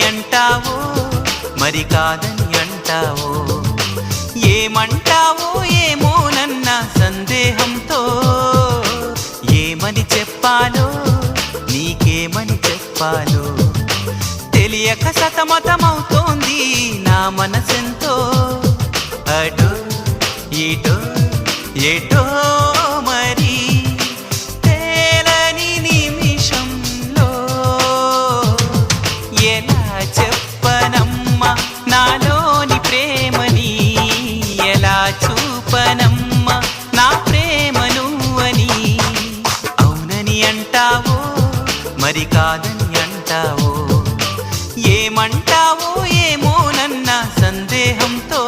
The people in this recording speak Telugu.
అంటావో? మరి కాదని అంటావో? ఏమంటావో ఏమో నన్న సందేహంతో? ఏమని చెప్పాలో? నీకేమని చెప్పాలో? తెలియక సతమతమవుతోంది నా మనసెంతో. అటో ఇటో ఎటో ప్రేమని ఎలా చూపనమ్మ? నా ప్రేమను అని అవునని అంటావో? మరి కాదని అంటావో? ఏమంటావో ఏమో? నన్న సందేహంతో